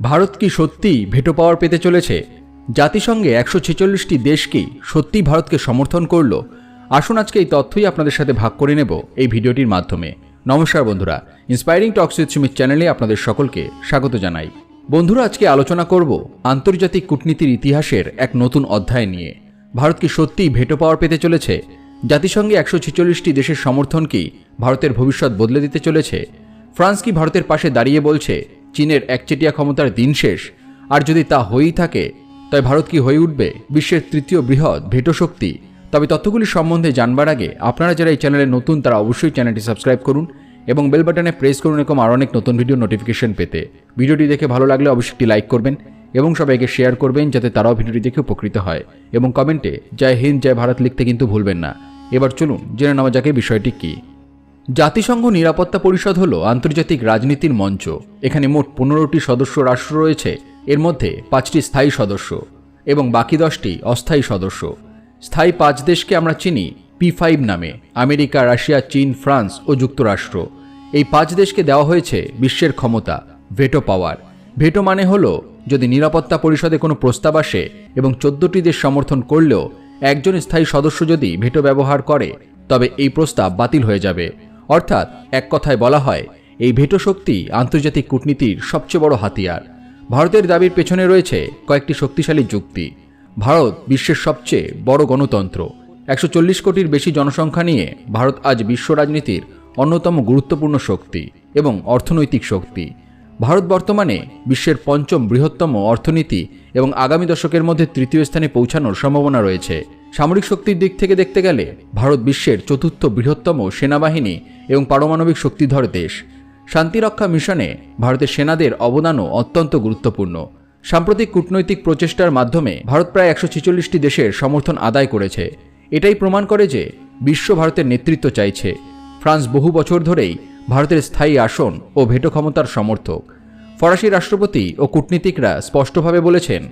ভারত কি সত্যিই ভেটো পাওয়ার পেতে চলেছে? জাতিসংঘে একশো ছেচল্লিশটি দেশ কি সত্যিই ভারতকে সমর্থন করল। আসুন আজকে এই তথ্যই আপনাদের সাথে ভাগ করে নেব এই ভিডিওটির মাধ্যমে। নমস্কার বন্ধুরা ইন্সপায়ারিং টক্স উইথ সুমিত চ্যানেলে আপনাদের সকলকে স্বাগত জানাই। বন্ধুরা, আজকে আলোচনা করব আন্তর্জাতিক কূটনীতির ইতিহাসের এক নতুন অধ্যায় নিয়ে। ভারত কি সত্যিই ভেটো পাওয়ার পেতে চলেছে? জাতিসংঘে একশো ছেচল্লিশটি দেশের সমর্থন কি ভারতের ভবিষ্যৎ বদলে দিতে চলেছে? ফ্রান্স কি ভারতের পাশে দাঁড়িয়ে বলছে? চীনের একচেটিয়া ক্ষমতার দিন শেষ। আর যদি তা হয়েই থাকে তবে ভারত কি হয়ে উঠবে? বিশ্বের তৃতীয় বৃহৎ ভেটো শক্তি। তবে তথ্যগুলি সম্বন্ধে জানবার আগে আপনারা যারা এই চ্যানেলে নতুন, তারা অবশ্যই চ্যানেলটি সাবস্ক্রাইব করুন এবং বেল বাটনে প্রেস করুন এরকম আরও অনেক নতুন ভিডিও নোটিফিকেশন পেতে। ভিডিওটি দেখে ভালো লাগলে অবশ্যই একটি লাইক করবেন এবং সবাইকে শেয়ার করবেন যাতে তারাও ভিডিওটি দেখে উপকৃত হয়। এবং কমেন্টে জয় হিন্দ, জয় ভারত লিখতে কিন্তু ভুলবেন না। এবার চলুন, জেনে নেওয়া যাকে বিষয়টি কী। জাতিসংঘ নিরাপত্তা পরিষদ হল আন্তর্জাতিক রাজনীতির মঞ্চ। এখানে মোট পনেরোটি সদস্য রাষ্ট্র রয়েছে, এর মধ্যে পাঁচটি স্থায়ী সদস্য এবং বাকি দশটি অস্থায়ী সদস্য। স্থায়ী পাঁচ দেশকে আমরা চিনি পি ফাইভ নামে, আমেরিকা, রাশিয়া, চীন, ফ্রান্স ও যুক্তরাষ্ট্র। এই পাঁচ দেশকে দেওয়া হয়েছে বিশ্বের ক্ষমতা, ভেটো পাওয়ার। ভেটো মানে হল, যদি নিরাপত্তা পরিষদে কোনো প্রস্তাব আসে এবং চোদ্দটি দেশ সমর্থন করলেও একজন স্থায়ী সদস্য যদি ভেটো ব্যবহার করে, তবে এই প্রস্তাব বাতিল হয়ে যাবে। অর্থাৎ এক কথায় বলা হয়, এই ভেটো শক্তি আন্তর্জাতিক কূটনীতির সবচেয়ে বড় হাতিয়ার। ভারতের দাবির পেছনে রয়েছে কয়েকটি শক্তিশালী যুক্তি। ভারত বিশ্বের সবচেয়ে বড় গণতন্ত্র। একশো চল্লিশ কোটির বেশি জনসংখ্যা নিয়ে ভারত আজ বিশ্ব রাজনীতির অন্যতম গুরুত্বপূর্ণ শক্তি এবং অর্থনৈতিক শক্তি। ভারত বর্তমানে বিশ্বের পঞ্চম বৃহত্তম অর্থনীতি এবং আগামী দশকের মধ্যে তৃতীয় স্থানে পৌঁছানোর সম্ভাবনা রয়েছে। সামরিক শক্তির দিক থেকে দেখতে গেলে ভারত বিশ্বের চতুর্থ বৃহত্তম সেনাবাহিনী এবং পারমাণবিক শক্তিধর দেশ। শান্তিরক্ষা মিশনে ভারতের সেনাদের অবদানও অত্যন্ত গুরুত্বপূর্ণ। সাম্প্রতিক কূটনৈতিক প্রচেষ্টার মাধ্যমে ভারত প্রায় একশো ছেচল্লিশটি দেশের সমর্থন আদায় করেছে। এটাই প্রমাণ করে যে বিশ্ব ভারতের নেতৃত্ব চাইছে। ফ্রান্স বহু বছর ধরেই ভারতের স্থায়ী আসন ও ভেটো ক্ষমতার সমর্থক। ফরাসি রাষ্ট্রপতি ও কূটনীতিকরা স্পষ্টভাবে বলেছেন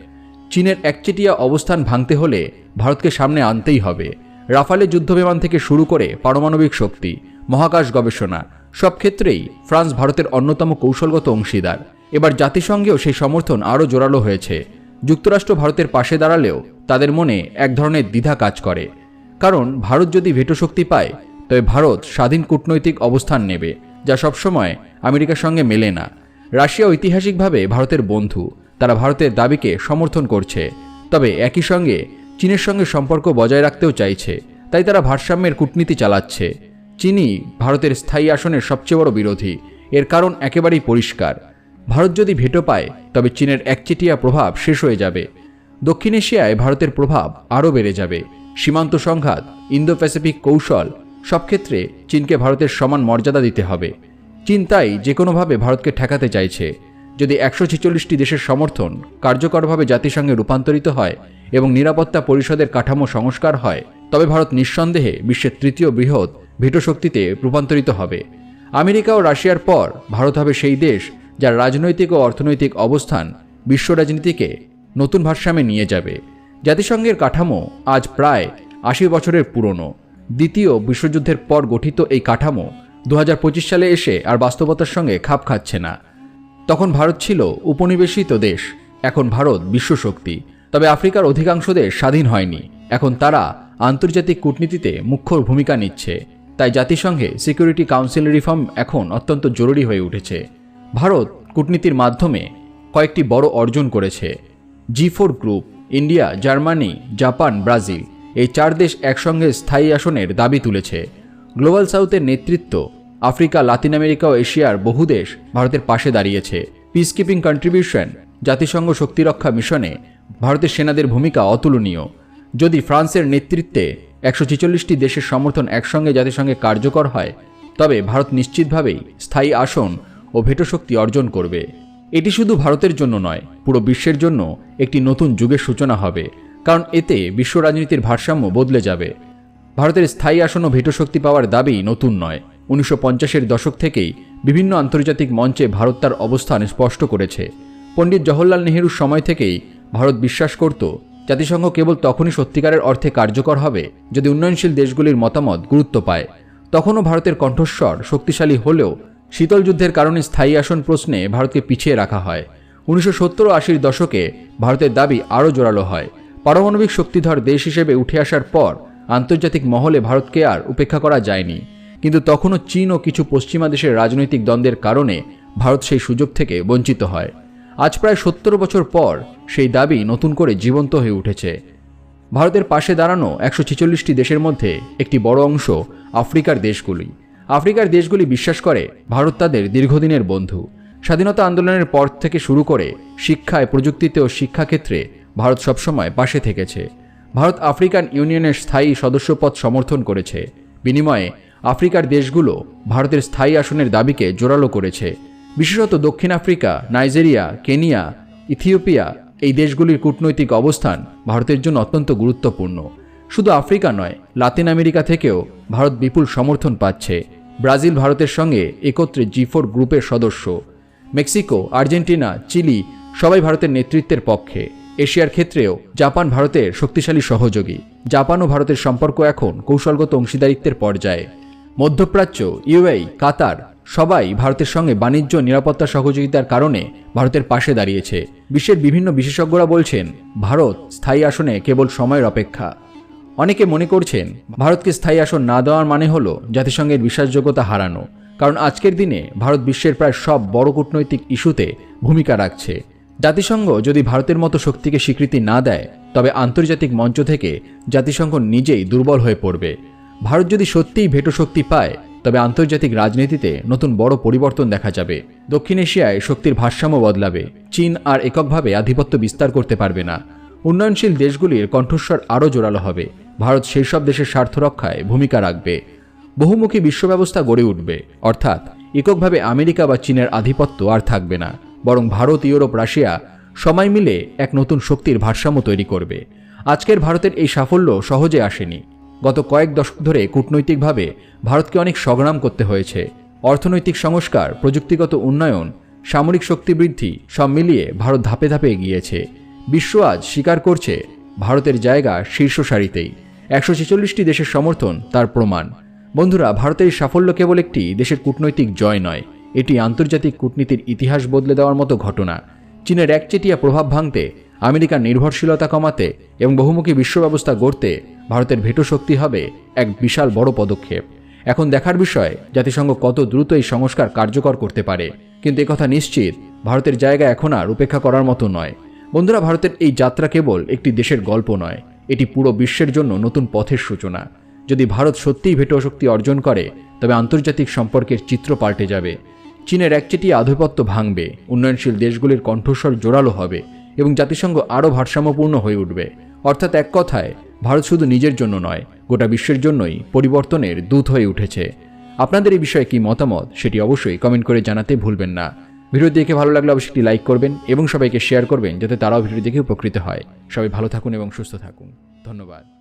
চীনের একচেটিয়া অবস্থান ভাঙতে হলে ভারতকে সামনে আনতেই হবে। রাফালে যুদ্ধবিমান থেকে শুরু করে পারমাণবিক শক্তি, মহাকাশ গবেষণা, সব ক্ষেত্রেই ফ্রান্স ভারতের অন্যতম কৌশলগত অংশীদার। এবার জাতিসংঘেও সেই সমর্থন আরও জোরালো হয়েছে। যুক্তরাষ্ট্র ভারতের পাশে দাঁড়ালেও তাদের মনে এক ধরনের দ্বিধা কাজ করে। কারণ ভারত যদি ভেটো শক্তি পায়, তবে ভারত স্বাধীন কূটনৈতিক অবস্থান নেবে, যা সবসময় আমেরিকার সঙ্গে মেলে না। রাশিয়া ঐতিহাসিকভাবে ভারতের বন্ধু। তারা ভারতের দাবিকে সমর্থন করছে। তবে একই সঙ্গে চীনের সঙ্গে সম্পর্ক বজায় রাখতেও চাইছে। তাই তারা ভারসাম্যের কূটনীতি চালাচ্ছে। চীনই ভারতের স্থায়ী আসনের সবচেয়ে বড় বিরোধী। এর কারণ একেবারেই পরিষ্কার। ভারত যদি ভেটো পায়, তবে চীনের একচেটিয়া প্রভাব শেষ হয়ে যাবে। দক্ষিণ এশিয়ায় ভারতের প্রভাব আরও বেড়ে যাবে। সীমান্ত সংঘাত ইন্দো প্যাসিফিক কৌশল সব ক্ষেত্রে চীনকে ভারতের সমান মর্যাদা দিতে হবে। চীন তাই যে কোনোভাবে ভারতকে ঠেকাতে চাইছে। যদি একশো ছেচল্লিশটি দেশের সমর্থন কার্যকরভাবে জাতিসংঘে রূপান্তরিত হয় এবং নিরাপত্তা পরিষদের কাঠামো সংস্কার হয়, তবে ভারত নিঃসন্দেহে বিশ্বের তৃতীয় বৃহৎ ভেটো শক্তিতে রূপান্তরিত হবে। আমেরিকা ও রাশিয়ার পর ভারত হবে সেই দেশ যার রাজনৈতিক ও অর্থনৈতিক অবস্থান বিশ্ব রাজনীতিকে নতুন ভারসাম্যে নিয়ে যাবে। জাতিসংঘের কাঠামো আজ প্রায় আশি বছরের পুরনো। দ্বিতীয় বিশ্বযুদ্ধের পর গঠিত এই কাঠামো দু হাজার পঁচিশ সালে এসে আর বাস্তবতার সঙ্গে খাপ খাচ্ছে না। তখন ভারত ছিল উপনিবেশিত দেশ, এখন ভারত বিশ্বশক্তি। তবে আফ্রিকার অধিকাংশ দেশ স্বাধীন হয়নি, এখন তারা আন্তর্জাতিক কূটনীতিতে মুখ্য ভূমিকা নিচ্ছে। তাই জাতিসংঘে সিকিউরিটি কাউন্সিল রিফর্ম এখন অত্যন্ত জরুরি হয়ে উঠেছে। ভারত কূটনীতির মাধ্যমে কয়েকটি বড় অর্জন করেছে। G four group India Germany Japan Brazil এই চার দেশ একসঙ্গে স্থায়ী আসনের দাবি তুলেছে। গ্লোবাল সাউথের নেতৃত্ব আফ্রিকা, লাতিন আমেরিকা ও এশিয়ার বহু দেশ ভারতের পাশে দাঁড়িয়েছে। পিস কিপিং কন্ট্রিবিউশন জাতিসংঘ শক্তিরক্ষা মিশনে ভারতের সেনাদের ভূমিকা অতুলনীয়। যদি ফ্রান্সের নেতৃত্বে একশো ছেচল্লিশটি দেশের সমর্থন একসঙ্গে জাতিসংঘে কার্যকর হয়, তবে ভারত নিশ্চিতভাবেই স্থায়ী আসন ও ভেটো শক্তি অর্জন করবে। এটি শুধু ভারতের জন্য নয়, পুরো বিশ্বের জন্য একটি নতুন যুগের সূচনা হবে, কারণ এতে বিশ্ব রাজনীতির ভারসাম্য বদলে যাবে। ভারতের স্থায়ী আসন ও ভেটো শক্তি পাওয়ার দাবি নতুন নয়। উনিশশো পঞ্চাশের দশক থেকেই বিভিন্ন আন্তর্জাতিক মঞ্চে ভারত তার অবস্থান স্পষ্ট করেছে। পণ্ডিত জওহরলাল নেহেরুর সময় থেকেই ভারত বিশ্বাস করত, জাতিসংঘ কেবল তখনই সত্যিকারের অর্থে কার্যকর হবে যদি উন্নয়নশীল দেশগুলির মতামত গুরুত্ব পায়। তখনও ভারতের কণ্ঠস্বর শক্তিশালী হলেও শীতল যুদ্ধের কারণে স্থায়ী আসন প্রশ্নে ভারতকে পিছিয়ে রাখা হয়। উনিশশো সত্তর আশির দশকে ভারতের দাবি আরও জোরালো হয়। পারমাণবিক শক্তিধর দেশ হিসেবে উঠে আসার পর আন্তর্জাতিক মহলে ভারতকে আর উপেক্ষা করা যায়নি। কিন্তু তখনও চীন ও কিছু পশ্চিমা দেশের রাজনৈতিক দ্বন্দ্বের কারণে ভারত সেই সুযোগ থেকে বঞ্চিত হয়। আজ প্রায় সত্তর বছর পর সেই দাবি নতুন করে জীবন্ত হয়ে উঠেছে। ভারতের পাশে দাঁড়ানো একশো ছেচল্লিশটি দেশের মধ্যে একটি বড় অংশ আফ্রিকার দেশগুলি। আফ্রিকার দেশগুলি বিশ্বাস করে ভারত তাদের দীর্ঘদিনের বন্ধু। স্বাধীনতা আন্দোলনের পর থেকে শুরু করে শিক্ষায় প্রযুক্তিতে ও শিক্ষাক্ষেত্রে ভারত সবসময় পাশে থেকেছে। ভারত আফ্রিকান ইউনিয়নের স্থায়ী সদস্যপদ সমর্থন করেছে। বিনিময়ে আফ্রিকার দেশগুলো ভারতের স্থায়ী আসনের দাবিকে জোরালো করেছে। বিশেষত দক্ষিণ আফ্রিকা, নাইজেরিয়া, কেনিয়া, ইথিওপিয়া এই দেশগুলির কূটনৈতিক অবস্থান ভারতের জন্য অত্যন্ত গুরুত্বপূর্ণ। শুধু আফ্রিকা নয়, লাতিন আমেরিকা থেকেও ভারত বিপুল সমর্থন পাচ্ছে। ব্রাজিল ভারতের সঙ্গে একত্রে জি ফোর গ্রুপের সদস্য। মেক্সিকো, আর্জেন্টিনা, চিলি সবাই ভারতের নেতৃত্বের পক্ষে। এশিয়ার ক্ষেত্রেও জাপান ভারতের শক্তিশালী সহযোগী। জাপান ও ভারতের সম্পর্ক এখন কৌশলগত অংশীদারিত্বের পর্যায়ে। মধ্যপ্রাচ্য, ইউএই, কাতার সবাই ভারতের সঙ্গে বাণিজ্য, নিরাপত্তা, সহযোগিতার কারণে ভারতের পাশে দাঁড়িয়েছে। বিশ্বের বিভিন্ন বিশেষজ্ঞরা বলছেন, ভারত স্থায়ী আসনে কেবল সময়ের অপেক্ষা। অনেকে মনে করছেন, ভারতকে স্থায়ী আসন না দেওয়ার মানে হলো জাতিসংঘের বিশ্বাসযোগ্যতা হারানো। কারণ আজকের দিনে ভারত বিশ্বের প্রায় সব বড় কূটনৈতিক ইস্যুতে ভূমিকা রাখছে। জাতিসংঘ যদি ভারতের মতো শক্তিকে স্বীকৃতি না দেয়, তবে আন্তর্জাতিক মঞ্চ থেকে জাতিসংঘ নিজেই দুর্বল হয়ে পড়বে। ভারত যদি সত্যিই ভেটো শক্তি পায়, তবে আন্তর্জাতিক রাজনীতিতে নতুন বড় পরিবর্তন দেখা যাবে। দক্ষিণ এশিয়ায় শক্তির ভারসাম্য বদলাবে। চীন আর এককভাবে আধিপত্য বিস্তার করতে পারবে না। উন্নয়নশীল দেশগুলির কণ্ঠস্বর আরও জোরালো হবে। ভারত সেই সব দেশের স্বার্থ রক্ষায় ভূমিকা রাখবে। বহুমুখী বিশ্ব ব্যবস্থা গড়ে উঠবে। অর্থাৎ, এককভাবে আমেরিকা বা চীনের আধিপত্য আর থাকবে না। বরং ভারত, ইউরোপ, রাশিয়া সময় মিলে এক নতুন শক্তির ভারসাম্য তৈরি করবে। আজকের ভারতের এই সাফল্য সহজে আসেনি। গত কয়েক দশক ধরে কূটনৈতিকভাবে ভারতকে অনেক সংগ্রাম করতে হয়েছে। অর্থনৈতিক সংস্কার, প্রযুক্তিগত উন্নয়ন, সামরিক শক্তি বৃদ্ধি সব মিলিয়ে ভারত ধাপে ধাপে এগিয়েছে। বিশ্ব আজ স্বীকার করছে ভারতের জায়গা শীর্ষ সারিতেই। একশো ছেচল্লিশটি দেশের সমর্থন তার প্রমাণ। বন্ধুরা, ভারতের সাফল্য কেবল একটি দেশের কূটনৈতিক জয় নয়, এটি আন্তর্জাতিক কূটনীতির ইতিহাস বদলে দেওয়ার মতো ঘটনা। চীনের একচেটিয়া প্রভাব ভাঙতে আমেরিকার নির্ভরশীলতা কমাতে এবং বহুমুখী বিশ্ব ব্যবস্থা গড়তে ভারতের ভেটো শক্তি হবে এক বিশাল বড় পদক্ষেপ। এখন দেখার বিষয়, জাতিসংঘ কত দ্রুত এই সংস্কার কার্যকর করতে পারে। কিন্তু একথা নিশ্চিত, ভারতের জায়গা এখন আর উপেক্ষা করার মতো নয়। বন্ধুরা, ভারতের এই যাত্রা কেবল একটি দেশের গল্প নয়, এটি পুরো বিশ্বের জন্য নতুন পথের সূচনা। যদি ভারত সত্যিই ভেটো শক্তি অর্জন করে, তবে আন্তর্জাতিক সম্পর্কের চিত্র পাল্টে যাবে। চীনের একচেটিয়া আধিপত্য ভাঙবে, উন্নয়নশীল দেশগুলির কণ্ঠস্বর জোরালো হবে। এবং জাতিসংঘ আরও ভারসাম্যপূর্ণ হয়ে উঠবে। অর্থাৎ এক কথায়, ভারত শুধু নিজের জন্য নয়, গোটা বিশ্বের জন্যই পরিবর্তনের দূত হয়ে উঠেছে। আপনাদের এই বিষয়ে কি মতামত, সেটি অবশ্যই কমেন্ট করে জানাতে ভুলবেন না। ভিডিও দেখে ভালো লাগলে অবশ্যই একটি লাইক করবেন এবং সবাইকে শেয়ার করবেন, যাতে তারাও ভিডিও দেখে উপকৃত হয়। সবাই ভালো থাকুন এবং সুস্থ থাকুন। ধন্যবাদ।